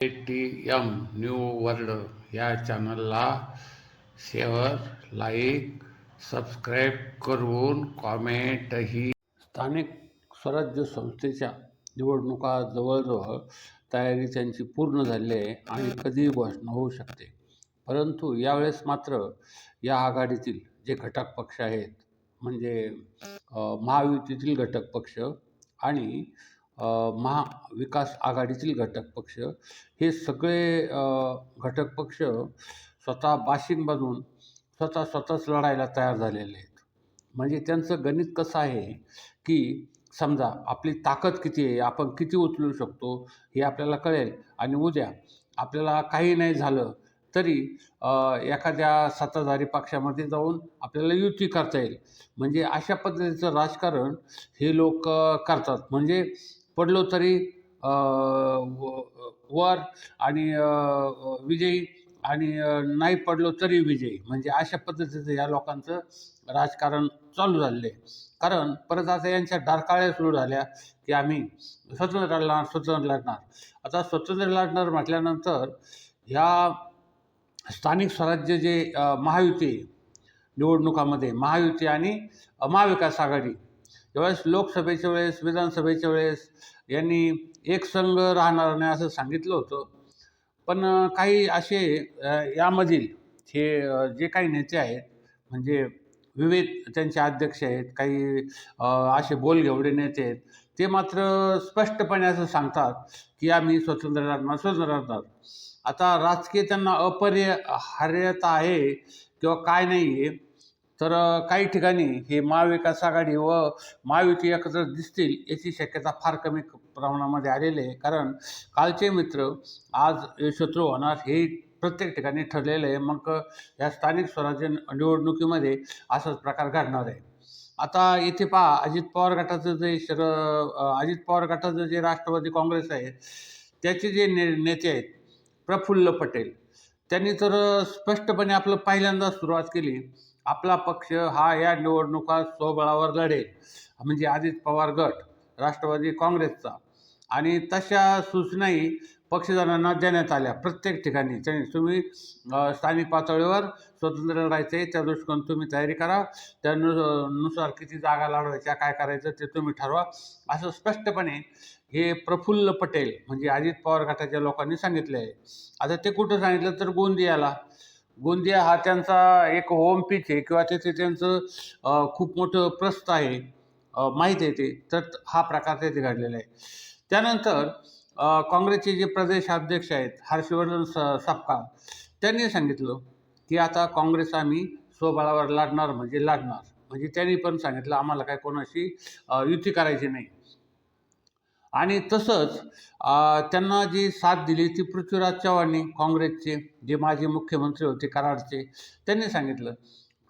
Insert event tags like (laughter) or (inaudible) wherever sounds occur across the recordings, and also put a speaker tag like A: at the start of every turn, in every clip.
A: A T M new world या चॅनलला share like subscribe करून कॉमेंटही स्थानिक स्वराज्य संस्थेच्या निवडणुका जवळजवळ तयारी त्यांची पूर्ण झाली आहे आणि कधीही घोषणा होऊ शकते. परंतु यावेळेस मात्र या आघाडीतील जे घटक पक्ष आहेत म्हणजे महायुतीतील घटक पक्ष आणि महाविकास आघाडीतील घटक पक्ष. हे सगळे घटक पक्ष स्वतः बाशिंग बनून स्वतः स्वतःच लढायला तयार झालेले आहेत. म्हणजे त्यांचं गणित कसं आहे की समजा आपली ताकद किती आहे आपण किती उचलू शकतो हे आपल्याला कळेल. आणि उद्या आपल्याला काही नाही झालं तरी एखाद्या सत्ताधारी पक्षामध्ये जाऊन आपल्याला युती करता येईल. म्हणजे अशा पद्धतीचं राजकारण हे लोक करतात. म्हणजे पडलो तरी व- वर आणि विजयी आणि नाही पडलो तरी विजयी. म्हणजे अशा पद्धतीचं या लोकांचं राजकारण चालू झालेलं आहे. कारण परत आता यांच्या डारकाळ्या सुरू झाल्या की आम्ही स्वतंत्र लढणार स्वतंत्र लढणार. आता स्वतंत्र लढणार म्हटल्यानंतर ह्या स्थानिक स्वराज्य जे महायुती निवडणुकामध्ये महायुती आणि महाविकास आघाडी ज्यावेळेस लोकसभेच्या वेळेस विधानसभेच्या वेळेस यांनी एक संघ राहणार नाही असं सांगितलं होतं. पण काही असे यामधील हे जे काही नेते आहेत म्हणजे विविध त्यांचे अध्यक्ष आहेत काही असे बोलघेवडे नेते आहेत ते मात्र स्पष्टपणे असं सांगतात की आम्ही स्वतंत्र राहणार स्वतंत्र राहणार. आता राजकीय त्यांना अपरिहार्यता आहे किंवा काय नाही आहे तर काही ठिकाणी हे महाविकास आघाडी व महायुती एकत्र दिसतील याची शक्यता फार कमी प्रमाणामध्ये आलेली आहे. कारण कालचे मित्र आज शत्रू होणार हे प्रत्येक ठिकाणी ठरलेलं आहे. मग या स्थानिक स्वराज्य निवडणुकीमध्ये असाच प्रकार घडणार आहे. आता इथे पहा अजित पवार गटाचं जे शर अजित पवार गटाचं जे राष्ट्रवादी काँग्रेस आहे त्याचे जे ने नेते आहेत प्रफुल्ल पटेल. त्यांनी तर स्पष्टपणे आपलं पहिल्यांदा सुरुवात केली. आपला पक्ष हा या निवडणुका स्वबळावर लढेल. म्हणजे अजित पवार गट राष्ट्रवादी काँग्रेसचा. आणि तशा सूचनाही पक्षजनांना देण्यात आल्या. प्रत्येक ठिकाणी. तुम्ही स्थानिक पातळीवर स्वतंत्र लढायचं आहे त्या दृष्टिकोन तुम्ही तयारी करा. त्यानु नुसार किती जागा लढवायच्या काय करायचं ते तुम्ही ठरवा. असं स्पष्टपणे हे प्रफुल्ल पटेल म्हणजे अजित पवार गटाच्या लोकांनी सांगितले आहे आता ते कुठं सांगितलं तर गोंदियाला. गोंदिया हा त्यांचा एक होम पिच आहे किंवा तिथे त्यांचं खूप मोठं प्रस्थ आहे. माहीत आहे ते. तर हा प्रकार तिथे घडलेला आहे. त्यानंतर काँग्रेसचे जे प्रदेशाध्यक्ष आहेत हर्षवर्धन स सपकाळ त्यांनी सांगितलं की आता काँग्रेस आम्ही स्वबळावर लढणार म्हणजे लढणार. म्हणजे त्यांनी पण सांगितलं आम्हाला काय कोणाशी युती करायची नाही. आणि तसंच त्यांना जी साथ दिली ती पृथ्वीराज चव्हाणनी काँग्रेसचे जे माजी मुख्यमंत्री होते कराडचे त्यांनी सांगितलं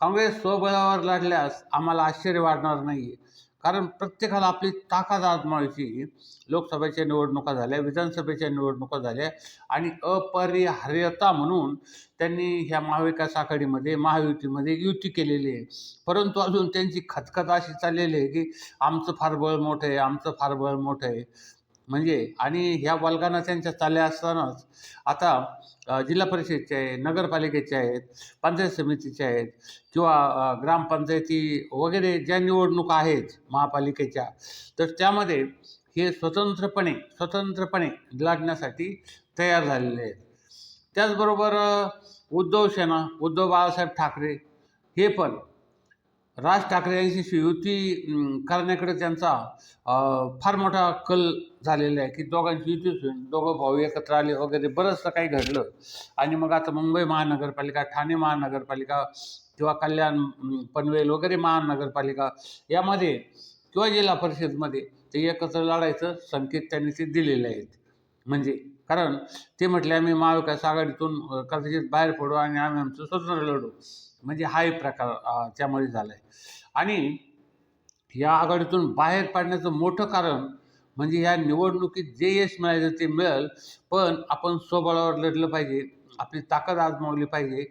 A: काँग्रेस स्वबळावर लढल्यास आम्हाला आश्चर्य वाढणार नाही आहे कारण प्रत्येकाला आपली ताकद आजमावायची लोकसभेच्या निवडणुका झाल्या विधानसभेच्या निवडणुका झाल्या आणि अपरिहार्यता म्हणून त्यांनी ह्या महाविकास आघाडीमध्ये महायुतीमध्ये युती केलेली आहे. परंतु अजून त्यांची खतखत अशी चाललेली आहे की आमचं फार बळ मोठं आहे आमचं फार बळ मोठं आहे. म्हणजे आणि ह्या वल्गना त्यांच्या चालल्या असतानाच आता जिल्हा परिषदचे आहे नगरपालिकेचे आहेत पंचायत समितीचे आहेत किंवा ग्रामपंचायती वगैरे ज्या निवडणुका आहेत महापालिकेच्या तर त्यामध्ये हे स्वतंत्रपणे स्वतंत्रपणे लढण्यासाठी तयार झालेले आहेत. त्याचबरोबर उद्धव सेना उद्धव बाळासाहेब ठाकरे हे पण राज ठाकरे यांची युती करण्याकडे त्यांचा फार मोठा कल झालेला आहे की दोघांची युतीच होईल. दोघं भाऊ एकत्र आले वगैरे बरंचसं काही घडलं. आणि मग आता मुंबई महानगरपालिका ठाणे महानगरपालिका किंवा कल्याण पनवेल वगैरे महानगरपालिका यामध्ये किंवा जिल्हा परिषदमध्ये ते एकत्र लढायचं संकेत त्यांनी ते दिलेले आहेत. म्हणजे कारण ते म्हटले आम्ही महाविकास आघाडीतून कदाचित बाहेर पडू आणि आम्ही आमचं स्वतंत्र लढू. म्हणजे हा एक प्रकार त्यामध्ये झाला आहे आणि या आघाडीतून बाहेर पाडण्याचं मोठं कारण म्हणजे ह्या निवडणुकीत जे यश मिळायचं ते मिळेल पण आपण स्वबळावर लढलं पाहिजे आपली ताकद आजमावली पाहिजे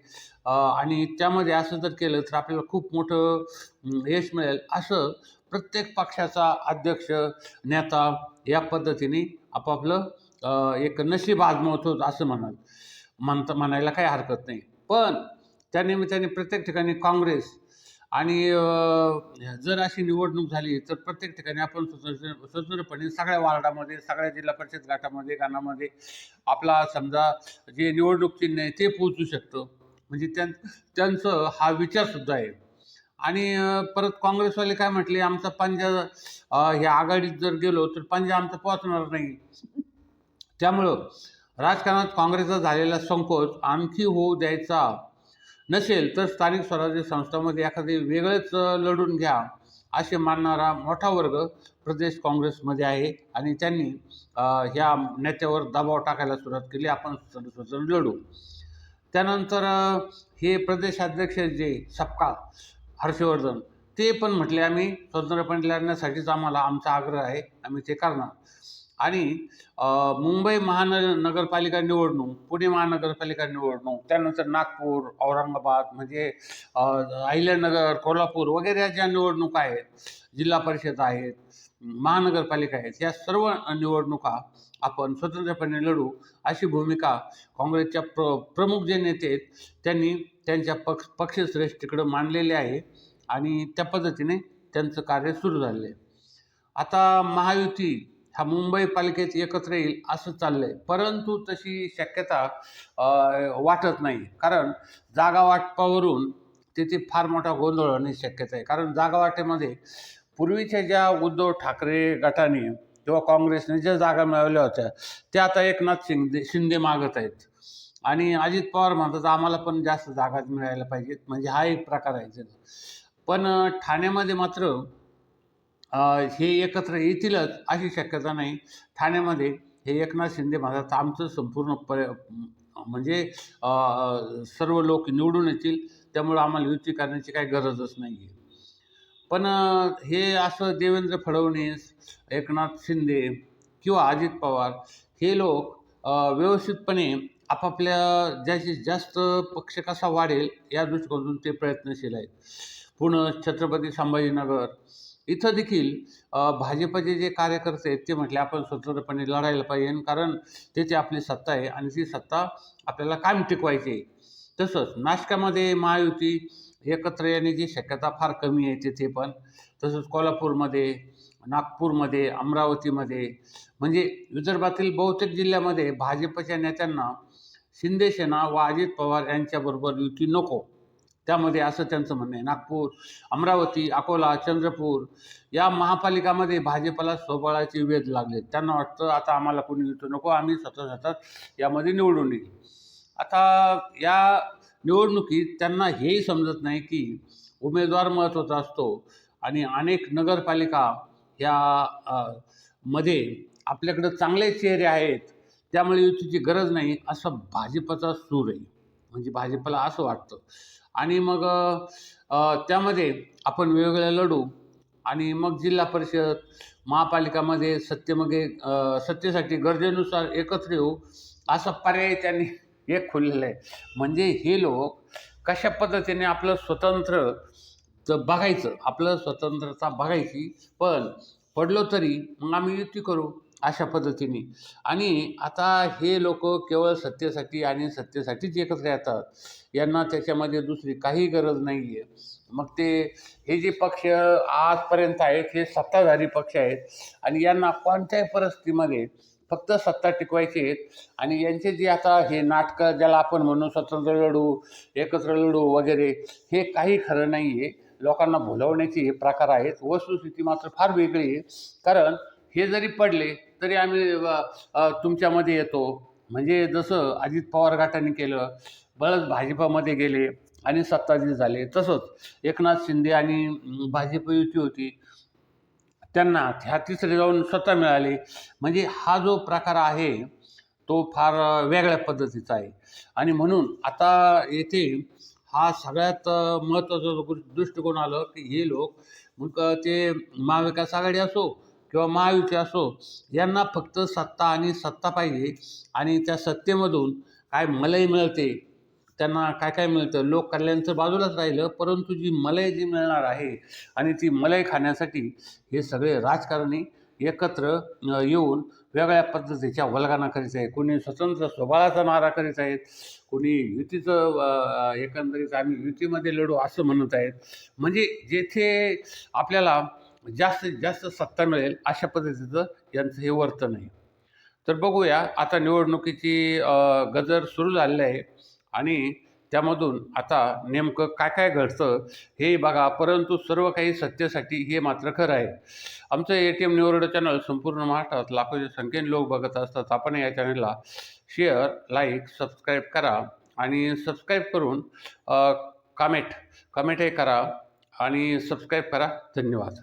A: आणि त्यामध्ये असं जर केलं तर आपल्याला खूप मोठं यश मिळेल असं प्रत्येक पक्षाचा अध्यक्ष नेता या पद्धतीने आपापलं एक नशीब आजमावतो असं म्हणाल म्हणता म्हणायला काही हरकत नाही. पण त्या निमित्ताने प्रत्येक ठिकाणी काँग्रेस आणि जर अशी निवडणूक झाली तर प्रत्येक ठिकाणी आपण स्वतंत्र स्वतंत्रपणे सगळ्या वार्डामध्ये सगळ्या जिल्हा परिषद गटामध्ये गाणामध्ये आपला समजा जे निवडणूक चिन्ह आहे ते पोचू शकतं. म्हणजे त्यां त्यांचं हा विचारसुद्धा आहे. आणि परत काँग्रेसवाले काय म्हटले आमचा पंजा ह्या आघाडीत जर गेलो तर पंजा आमचा पोचणार नाही. त्यामुळं राजकारणात काँग्रेसचा झालेला संकोच आणखी होऊ द्यायचा नसेल तर स्थानिक स्वराज्य संस्थांमध्ये एखादे वेगळेच लढून घ्या असे मानणारा मोठा वर्ग प्रदेश काँग्रेसमध्ये आहे आणि त्यांनी ह्या नेत्यावर दबाव टाकायला सुरुवात केली. आपण स्वतंत्र लढू. त्यानंतर हे प्रदेशाध्यक्ष जे सपकाळ हर्षवर्धन ते पण म्हटले आम्ही स्वतंत्रपणे लढण्यासाठीच आम्हाला आमचा आग्रह आहे. आम्ही ते करणार. आणि मुंबई महानगर महानगरपालिका निवडणूक पुणे महानगरपालिका निवडणूक त्यानंतर नागपूर औरंगाबाद म्हणजे अहिल्यानगर कोल्हापूर वगैरे ज्या निवडणुका आहेत जिल्हा परिषद आहेत महानगरपालिका आहेत या सर्व निवडणुका आपण स्वतंत्रपणे लढू अशी भूमिका काँग्रेसच्या प्र प्रमुख जे नेते आहेत त्यांनी त्यांच्या पक्ष पक्षश्रेष्ठीकडं मांडलेले आहे आणि त्या पद्धतीने त्यांचं कार्य सुरू झालेलं आहे. आता महायुती हा मुंबई पालिकेत एकत्र येईल असं चाललं आहे परंतु तशी शक्यता वाटत नाही. कारण जागा वाटपावरून तिथे फार मोठा गोंधळ होण्याची शक्यता आहे. कारण जागा वाटेमध्ये पूर्वीच्या ज्या उद्धव ठाकरे गटाने किंवा काँग्रेसने ज्या जागा मिळवल्या होत्या त्या आता एकनाथ शिंदे शिंदे मागत आहेत. आणि अजित पवार म्हणतात आम्हाला पण जास्त जागा मिळायला पाहिजेत. म्हणजे हा एक प्रकार आहे. पण ठाण्यामध्ये मात्र हे एकत्र येतीलच अशी शक्यता नाही. ठाण्यामध्ये हे एकनाथ शिंदे महाराज आमचं संपूर्ण पर म्हणजे सर्व लोक निवडून येतील त्यामुळं आम्हाला युती करण्याची काही गरजच नाही आहे पण हे असं देवेंद्र फडणवीस एकनाथ शिंदे किंवा अजित पवार हे लोक व्यवस्थितपणे आपापल्या जास्तीत जास्त पक्ष कसा वाढेल या दृष्टिकोनातून ते प्रयत्नशील आहेत. पुणे छत्रपती संभाजीनगर इथं देखील भाजपचे जे कार्यकर्ते आहेत ते म्हटले आपण स्वतंत्रपणे लढायला पाहिजे. कारण त्याची आपली सत्ता आहे आणि ती सत्ता आपल्याला कायम टिकवायची आहे? तसंच नाशकामध्ये महायुती एकत्र येण्याची शक्यता फार कमी आहे तिथे पण. तसंच कोल्हापूरमध्ये नागपूरमध्ये अमरावतीमध्ये म्हणजे विदर्भातील बहुतेक जिल्ह्यामध्ये भाजपच्या नेत्यांना शिंदेसेना व अजित पवार यांच्याबरोबर युती नको. त्यामध्ये असं त्यांचं म्हणणं आहे. नागपूर अमरावती अकोला चंद्रपूर या महापालिकामध्ये भाजपला स्वबळाचे वेध लागले. त्यांना वाटतं आता आम्हाला कोणी येतो नको आम्ही स्वतः स्वतः यामध्ये निवडून येईल. आता या निवडणुकीत त्यांना हेही समजत नाही की उमेदवार महत्त्वाचा असतो आणि अनेक नगरपालिका ह्या मध्ये आपल्याकडं चांगले चेहरे आहेत त्यामुळे युतीची गरज नाही असं भाजपचा सूर आहे. म्हणजे भाजीपाला असं वाटतं. आणि मग त्यामध्ये आपण वेगवेगळ्या लढू आणि मग जिल्हा परिषद महापालिकामध्ये सत्तेमध्ये सत्तेसाठी गरजेनुसार एकत्र येऊ असा पर्याय त्यांनी (laughs) एक खोललेला आहे. म्हणजे हे लोक कशा पद्धतीने आपलं स्वतंत्र बघायचं आपलं स्वतंत्रता बघायची पण पडलो तरी मग आम्ही युती करू. अशा पद्धतीने. आणि आता हे लोक केवळ सत्तेसाठी आणि सत्तेसाठीच एकत्र येतात. यांना त्याच्यामध्ये दुसरी काही गरज नाही आहे मग ते हे जे पक्ष आजपर्यंत आहेत हे सत्ताधारी पक्ष आहेत आणि यांना कोणत्याही परिस्थितीमध्ये फक्त सत्ता टिकवायची आहेत. आणि यांचे जे आता हे नाटकं ज्याला आपण म्हणू स्वतंत्र लढू एकत्र लढू वगैरे हे काही खरं नाही आहे लोकांना भुलवण्याचे हे प्रकार आहेत. वस्तुस्थिती मात्र फार वेगळी आहे. कारण हे जरी पडले तरी आम्ही तुमच्यामध्ये येतो. म्हणजे जसं अजित पवार गटाने केलं बळच भाजपामध्ये गेले आणि सत्ताधीश झाले. तसंच एकनाथ शिंदे आणि भाजप युती होती. त्यांना ह्या तिसरे जाऊन स्वतः मिळाली. म्हणजे हा जो प्रकार आहे तो फार वेगळ्या पद्धतीचा आहे. आणि म्हणून आता येथे हा सगळ्यात महत्त्वाचा दृष्टिकोन आलं की हे लोक मग ते महाविकास आघाडी असो किंवा महायुती असो यांना फक्त सत्ता आणि सत्ता पाहिजे. आणि त्या सत्तेमधून काय मलई मिळते त्यांना काय काय मिळतं? लोक कल्याणचं बाजूलाच राहिलं परंतु जी मलई जी मिळणार आहे आणि ती मलई खाण्यासाठी हे सगळे राजकारणी एकत्र येऊन वेगळ्या पद्धतीच्या वल्गाना करीत आहे कोणी स्वतंत्र स्वबळाचा नारा करीत आहेत कोणी युतीचं एकंदरीत आम्ही युतीमध्ये लढू असं म्हणत आहेत. म्हणजे जेथे आपल्याला जास्तीत जास्त सत्ता मिळेल अशा पद्धतीचं यांचं हे वर्तन आहे. तर बघूया आता निवडणुकीची गजर सुरू झालेली आहे आणि त्यामधून आता नेमकं काय काय घडतं हे बघा परंतु सर्व काही सत्तेसाठी हे मात्र खरं आहे. आमचं ए टी एम निवड चॅनल संपूर्ण महाराष्ट्रात लाखोच्या संख्येने लोक बघत असतात. आपण या चॅनलला शेअर लाईक सबस्क्राईब करा आणि सबस्क्राईब करून कमेंट कमेंटही करा आणि सबस्क्राईब करा. धन्यवाद.